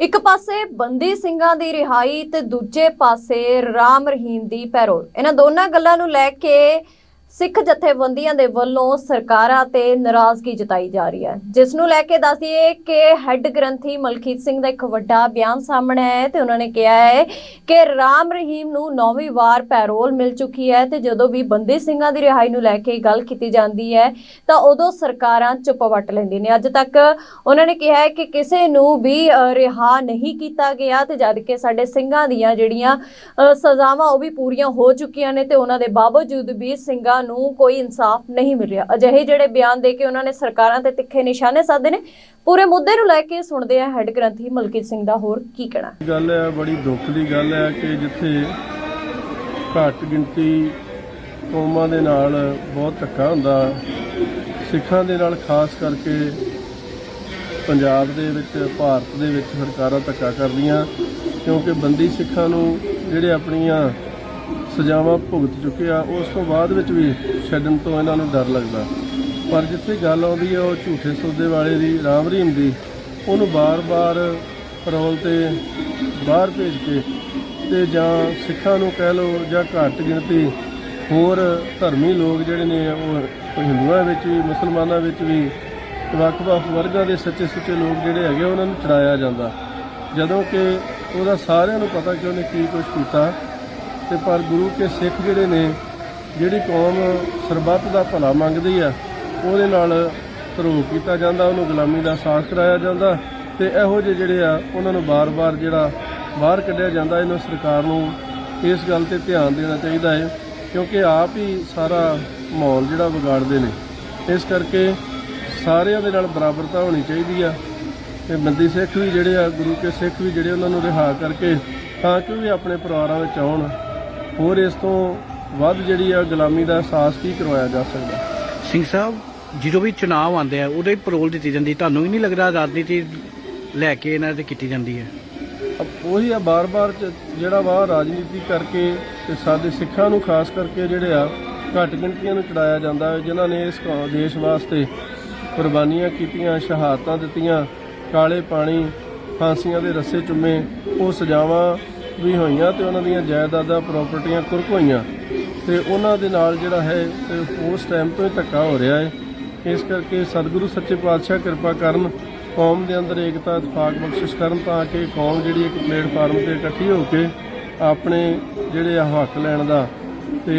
ਇੱਕ ਪਾਸੇ ਬੰਦੀ ਸਿੰਘਾਂ ਦੀ ਰਿਹਾਈ ਤੇ ਦੂਜੇ ਪਾਸੇ ਰਾਮ ਰਹੀਮ ਦੀ ਪੈਰੋਲ। ਇਹਨਾਂ ਦੋਨਾਂ ਗੱਲਾਂ ਨੂੰ ਲੈ ਕੇ ਸਿੱਖ ਜਥੇਬੰਦੀਆਂ ਦੇ ਵੱਲੋਂ ਸਰਕਾਰਾਂ ਤੇ ਨਾਰਾਜ਼ਗੀ ਜਤਾਈ ਜਾ ਰਹੀ ਹੈ। ਜਿਸ ਨੂੰ ਲੈ ਕੇ ਦੱਸਦੀਏ ਕਿ ਹੈੱਡ ਗ੍ਰੰਥੀ ਮਲਕੀਤ ਸਿੰਘ ਦਾ ਇੱਕ ਵੱਡਾ ਬਿਆਨ ਸਾਹਮਣੇ ਆਇਆ ਹੈ ਤੇ ਉਹਨਾਂ ਨੇ ਕਿਹਾ ਹੈ ਕਿ ਰਾਮ ਰਹੀਮ ਨੂੰ ਨੌਵੀਂ ਵਾਰ ਪੈਰੋਲ ਮਿਲ ਚੁੱਕੀ ਹੈ ਤੇ ਜਦੋਂ ਵੀ ਬੰਦੀ ਸਿੰਘਾਂ ਦੀ ਰਿਹਾਈ ਨੂੰ ਲੈ ਕੇ ਗੱਲ ਕੀਤੀ ਜਾਂਦੀ ਹੈ ਤਾਂ ਉਦੋਂ ਸਰਕਾਰਾਂ ਚੁੱਪ ਵੱਟ ਲੈਂਦੀਆਂ ਨੇ। ਅੱਜ ਤੱਕ ਉਹਨਾਂ ਨੇ ਕਿਹਾ ਹੈ ਕਿ ਕਿਸੇ ਨੂੰ ਵੀ ਰਿਹਾ ਨਹੀਂ ਕੀਤਾ ਗਿਆ ਤੇ ਜਦ ਕਿ ਸਾਡੇ ਸਿੰਘਾਂ ਦੀਆਂ ਜਿਹੜੀਆਂ ਸਜ਼ਾਵਾਂ ਉਹ ਵੀ ਪੂਰੀਆਂ ਹੋ ਚੁੱਕੀਆਂ ਨੇ ਤੇ ਉਹਨਾਂ ਦੇ ਬਾਵਜੂਦ ਵੀ ਸਿੰਘਾਂ ਨੂੰ ਕੋਈ ਇਨਸਾਫ ਨਹੀਂ ਮਿਲ ਰਿਹਾ। ਅਜਿਹੇ ਜਿਹੜੇ ਬਿਆਨ ਦੇ ਕੇ ਉਹਨਾਂ ਨੇ ਸਰਕਾਰਾਂ ਤੇ ਤਿੱਖੇ ਨਿਸ਼ਾਨੇ ਸਾਧੇ ਨੇ, ਪੂਰੇ ਮੁੱਦੇ ਨੂੰ ਲੈ ਕੇ ਸੁਣਦੇ ਆ ਹੈੱਡ ਗ੍ਰੰਥੀ ਮਲਕੀਤ ਸਿੰਘ ਦਾ ਹੋਰ ਕੀ ਕਹਿਣਾ ਗੱਲ ਹੈ, ਬੜੀ ਦੁੱਖ ਦੀ ਗੱਲ ਹੈ ਕਿ ਜਿੱਥੇ ਘੱਟ ਗਿਣਤੀ ਕੌਮਾਂ ਦੇ ਨਾਲ ਬਹੁਤ ਧੱਕਾ ਹੁੰਦਾ, ਸਿੱਖਾਂ ਦੇ ਨਾਲ ਖਾਸ ਕਰਕੇ ਪੰਜਾਬ ਦੇ ਵਿੱਚ, ਭਾਰਤ ਦੇ ਵਿੱਚ ਸਰਕਾਰਾਂ ਧੱਕਾ ਕਰਦੀਆਂ ਕਿਉਂਕਿ ਬੰਦੀ ਸਿੱਖਾਂ ਨੂੰ ਜਿਹੜੇ ਆਪਣੀਆਂ ਸਜ਼ਾਵਾਂ ਭੁਗਤ ਚੁੱਕੇ ਆ, ਉਸ ਤੋਂ ਬਾਅਦ ਵਿੱਚ ਵੀ ਛੱਡਣ ਤੋਂ ਇਹਨਾਂ ਨੂੰ ਡਰ ਲੱਗਦਾ। ਪਰ ਜਿੱਥੇ ਗੱਲ ਆਉਂਦੀ ਹੈ ਉਹ ਝੂਠੇ ਸੌਦੇ ਵਾਲੇ ਦੀ, ਰਾਮ ਰਹੀਮ ਦੀ, ਉਹਨੂੰ ਬਾਰ-ਬਾਰ ਪਰੋਲ ਤੇ ਬਾਹਰ ਭੇਜ ਕੇ ਤੇ ਜਾਂ ਸਿੱਖਾਂ ਨੂੰ ਕਹਿ ਲਓ ਜਾਂ ਘੱਟ ਗਿਣਤੀ ਹੋਰ ਧਰਮੀ ਲੋਕ ਜਿਹੜੇ ਨੇ, ਉਹ ਹਿੰਦੂਆਂ ਵਿੱਚ ਵੀ, ਮੁਸਲਮਾਨਾਂ ਵਿੱਚ ਵੀ, ਵੱਖ-ਵੱਖ ਵਰਗਾਂ ਦੇ ਸੱਚੇ ਸੁੱਚੇ ਲੋਕ ਜਿਹੜੇ ਹੈਗੇ ਉਹਨਾਂ ਨੂੰ ਚੜਾਇਆ ਜਾਂਦਾ। ਜਦੋਂ ਕਿ ਉਹਦਾ ਸਾਰਿਆਂ ਨੂੰ ਪਤਾ ਕਿ ਉਹਨੇ ਕੀ ਕੁਝ ਕੀਤਾ ਤੇ ਪਰ ਗੁਰੂ ਕੇ ਸਿੱਖ ਜਿਹੜੇ ਨੇ, ਜਿਹੜੀ ਕੌਮ ਸਰਬੱਤ ਦਾ ਭਲਾ ਮੰਗਦੀ ਆ, ਉਹਦੇ ਨਾਲ ਧਰੋ ਕੀਤਾ ਜਾਂਦਾ, ਉਹਨੂੰ ਗੁਲਾਮੀ ਦਾ ਸਾਥ ਕਰਾਇਆ ਜਾਂਦਾ ਤੇ ਇਹੋ ਜਿਹੇ ਜਿਹੜੇ ਆ, ਉਹਨਾਂ ਨੂੰ ਬਾਰ-ਬਾਰ ਜਿਹੜਾ ਬਾਹਰ ਕੱਢਿਆ ਜਾਂਦਾ, ਇਹਨਾਂ ਸਰਕਾਰ ਨੂੰ ਇਸ ਗੱਲ ਤੇ ਧਿਆਨ ਦੇਣਾ ਚਾਹੀਦਾ ਹੈ, ਕਿਉਂਕਿ ਆਪ ਹੀ ਸਾਰਾ ਮਾਹੌਲ ਜਿਹੜਾ ਵਿਗਾੜਦੇ ਨੇ। ਇਸ ਕਰਕੇ ਸਾਰਿਆਂ ਦੇ ਨਾਲ ਬਰਾਬਰਤਾ ਹੋਣੀ ਚਾਹੀਦੀ ਆ ਤੇ ਬੰਦੀ ਸਿੱਖ ਵੀ ਜਿਹੜੇ ਆ, ਗੁਰੂ ਕੇ ਸਿੱਖ ਵੀ ਜਿਹੜੇ ਉਹਨਾਂ ਨੂੰ ਰਿਹਾ ਕਰਕੇ, ਤਾਂ ਕਿ ਉਹ ਵੀ ਆਪਣੇ ਪਰਿਵਾਰਾਂ ਵਿੱਚ ਆਉਣ। ਹੋਰ ਇਸ ਤੋਂ ਵੱਧ ਜਿਹੜੀ ਆ ਗੁਲਾਮੀ ਦਾ ਅਹਿਸਾਸ ਕੀ ਕਰਵਾਇਆ ਜਾ ਸਕਦਾ? ਸਿੰਘ ਸਾਹਿਬ ਜਦੋਂ ਵੀ ਚੁਣਾਵ ਆਉਂਦੇ ਆ ਉਦੋਂ ਹੀ ਪਰੋਲ ਦਿੱਤੀ ਜਾਂਦੀ ਤੁਹਾਨੂੰ ਵੀ ਨਹੀਂ ਲੱਗਦਾ ਰਾਜਨੀਤੀ ਲੈ ਕੇ ਇਹਨਾਂ ਤੇ ਕੀਤੀ ਜਾਂਦੀ ਹੈ? ਉਹੀ ਆ ਬਾਰ-ਬਾਰ ਜਿਹੜਾ ਵਾ ਰਾਜਨੀਤੀ ਕਰਕੇ ਤੇ ਸਾਡੇ ਸਿੱਖਾਂ ਨੂੰ ਖਾਸ ਕਰਕੇ ਜਿਹੜੇ ਆ ਘੱਟ ਗਿਣਤੀਆਂ ਨੂੰ ਚੜਾਇਆ ਜਾਂਦਾ ਹੈ ਜਿਨ੍ਹਾਂ ਨੇ ਇਸ ਦੇਸ਼ ਵਾਸਤੇ ਕੁਰਬਾਨੀਆਂ ਕੀਤੀਆਂ ਸ਼ਹਾਦਤਾਂ ਦਿੱਤੀਆਂ ਕਾਲੇ ਪਾਣੀ ਫਾਂਸੀਆਂ ਦੇ ਰੱਸੇ ਚੁੰਮੇ ਉਹ ਸਜ਼ਾਵਾਂ ਵੀ ਹੋਈਆਂ ਤੇ ਉਹਨਾਂ ਦੀਆਂ ਜਾਇਦਾਦਾਂ ਪ੍ਰਾਪਰਟੀਆਂ ਕੁਰਕ ਹੋਈਆਂ ਤੇ ਉਹਨਾਂ ਦੇ ਨਾਲ ਜਿਹੜਾ ਹੈ ਉਸ ਟਾਈਮ ਤੋਂ ਹੀ ਧੱਕਾ ਹੋ ਰਿਹਾ ਹੈ। ਇਸ ਕਰਕੇ ਸਤਿਗੁਰੂ ਸੱਚੇ ਪਾਤਸ਼ਾਹ ਕਿਰਪਾ ਕਰਨ, ਕੌਮ ਦੇ ਅੰਦਰ ਏਕਤਾ, ਇਤਫਾਕ, ਬਖਸ਼ਿਸ਼ ਕਰਨ ਤਾਂ ਕਿ ਕੌਮ ਜਿਹੜੀ ਇੱਕ ਪਲੇਟਫਾਰਮ ਤੇ ਇਕੱਠੀ ਹੋ ਕੇ ਆਪਣੇ ਜਿਹੜੇ ਆ ਹੱਕ ਲੈਣ ਦਾ ਤੇ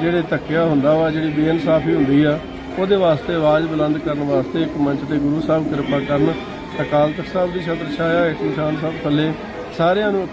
ਜਿਹੜੇ ਧੱਕਿਆ ਹੁੰਦਾ ਵਾ, ਜਿਹੜੀ ਬੇਇਨਸਾਫੀ ਹੁੰਦੀ ਆ, ਉਹਦੇ ਵਾਸਤੇ ਆਵਾਜ਼ ਬੁਲੰਦ ਕਰਨ ਵਾਸਤੇ ਇੱਕ ਮੰਚ ਤੇ ਗੁਰੂ ਸਾਹਿਬ ਕਿਰਪਾ ਕਰਨ। ਅਕਾਲ ਤਖਤ ਸਾਹਿਬ ਦੀ ਛਤਰ ਛਾਇਆ, ਇੱਕ ਨਿਸ਼ਾਨ ਸਾਹਿਬ ਥੱਲੇ, ਸਾਰਿਆਂ ਨੂੰ